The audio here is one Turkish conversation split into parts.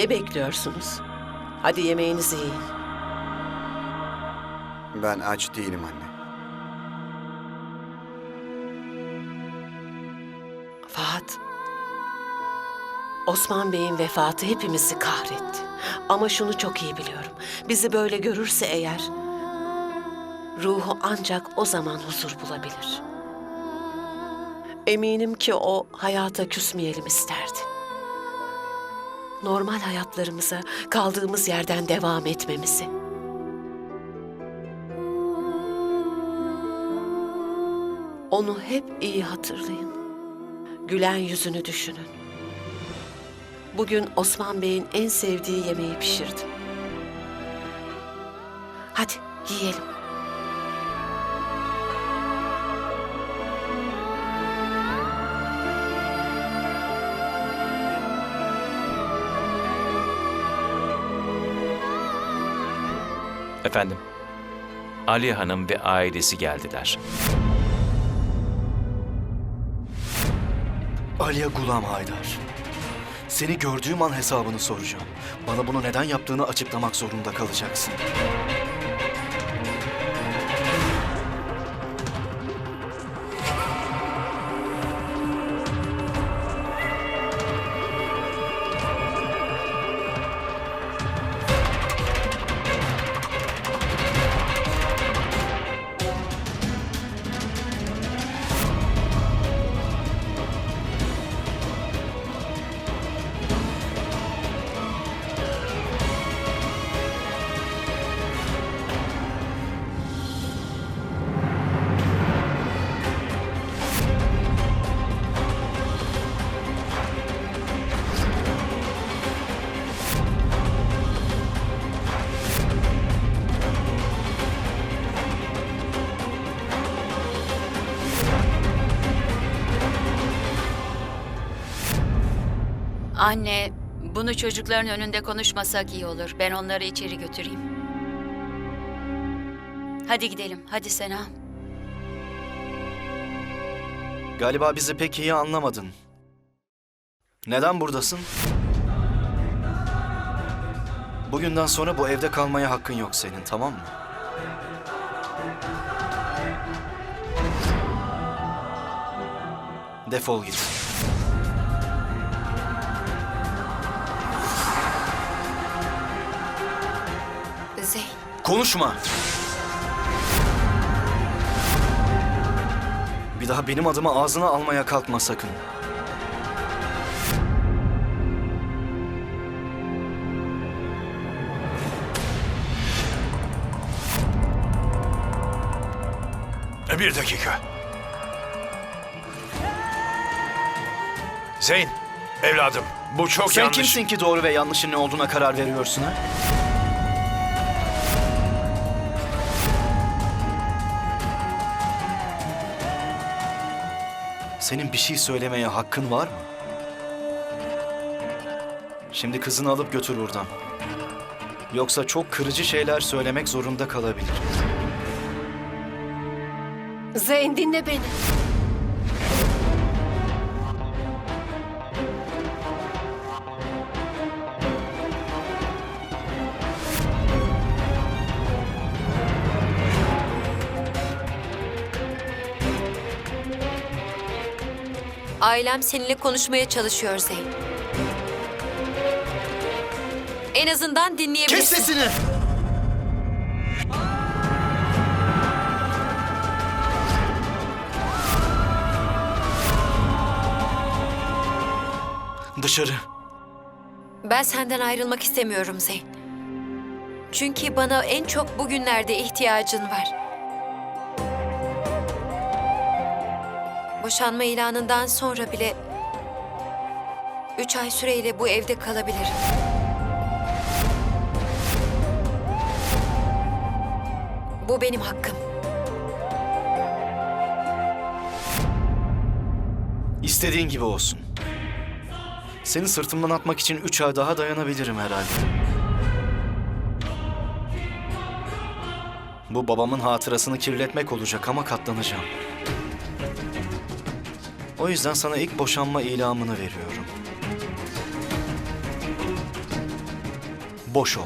Ne bekliyorsunuz? Hadi yemeğinizi yiyin. Ben aç değilim anne. Fahat. Osman Bey'in vefatı hepimizi kahretti. Ama şunu çok iyi biliyorum. Bizi böyle görürse eğer... ...ruhu ancak o zaman huzur bulabilir. Eminim ki o hayata küsmeyelim isterdi. Normal hayatlarımıza kaldığımız yerden devam etmemizi. Onu hep iyi hatırlayın. Gülen yüzünü düşünün. Bugün Osman Bey'in en sevdiği yemeği pişirdim. Hadi yiyelim. Efendim, Ali Hanım ve ailesi geldiler. Aliye Gulam Haydar. Seni gördüğüm an hesabını soracağım. Bana bunu neden yaptığını açıklamak zorunda kalacaksın. Anne, bunu çocukların önünde konuşmasak iyi olur. Ben onları içeri götüreyim. Hadi gidelim. Hadi Sena. Galiba bizi pek iyi anlamadın. Neden buradasın? Bugünden sonra bu evde kalmaya hakkın yok senin, tamam mı? Defol git. Konuşma. Bir daha benim adımı ağzına almaya kalkma sakın. Bir dakika. Zeyn, evladım bu çok Sen yanlış. kimsin ki doğru ve yanlışın ne olduğuna karar veriyorsun ha? Senin bir şey söylemeye hakkın var mı? Şimdi kızını alıp götür buradan. Yoksa çok kırıcı şeyler söylemek zorunda kalabilir. Zeyn dinle beni. Ailem seninle konuşmaya çalışıyor Zeyn. En azından dinleyebilirsin. Kes sesini! Dışarı. Ben senden ayrılmak istemiyorum Zeyn. Çünkü bana en çok bugünlerde ihtiyacın var. Boşanma ilanından sonra bile üç ay süreyle bu evde kalabilirim. Bu benim hakkım. İstediğin gibi olsun. Seni sırtımdan atmak için üç ay daha dayanabilirim herhalde. Bu babamın hatırasını kirletmek olacak ama katlanacağım. O yüzden sana ilk boşanma ilamını veriyorum. boş ol.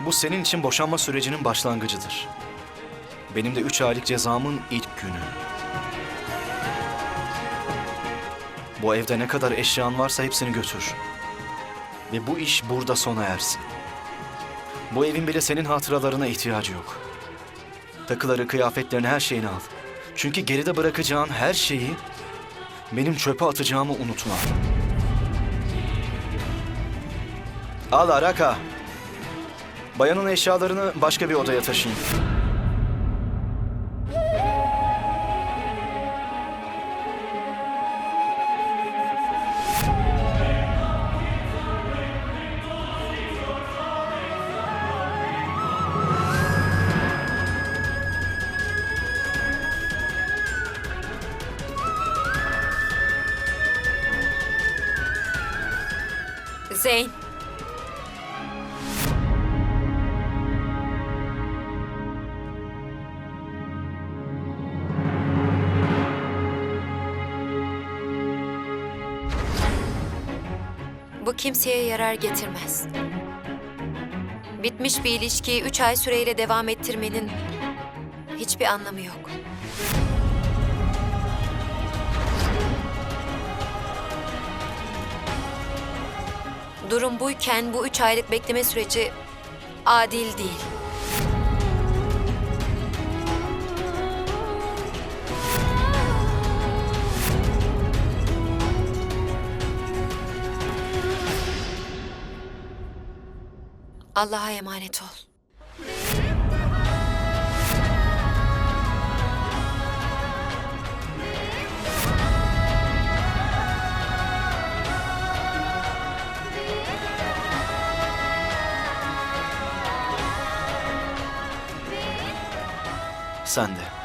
Bu senin için boşanma sürecinin başlangıcıdır. Benim de üç aylık cezamın ilk günü. Bu evde ne kadar eşyan varsa hepsini götür. Ve bu iş burada sona ersin. Bu evin bile senin hatıralarına ihtiyacı yok. Takıları, kıyafetlerini, her şeyini al. Çünkü geride bırakacağın her şeyi benim çöpe atacağımı unutma. Al Araka. Bayanın eşyalarını başka bir odaya taşıyın. Zeyn. Bu kimseye yarar getirmez. Bitmiş bir ilişkiyi üç ay süreyle devam ettirmenin hiçbir anlamı yok. Durum buyken bu üç aylık bekleme süreci adil değil. Allah'a emanet ol. Sen de.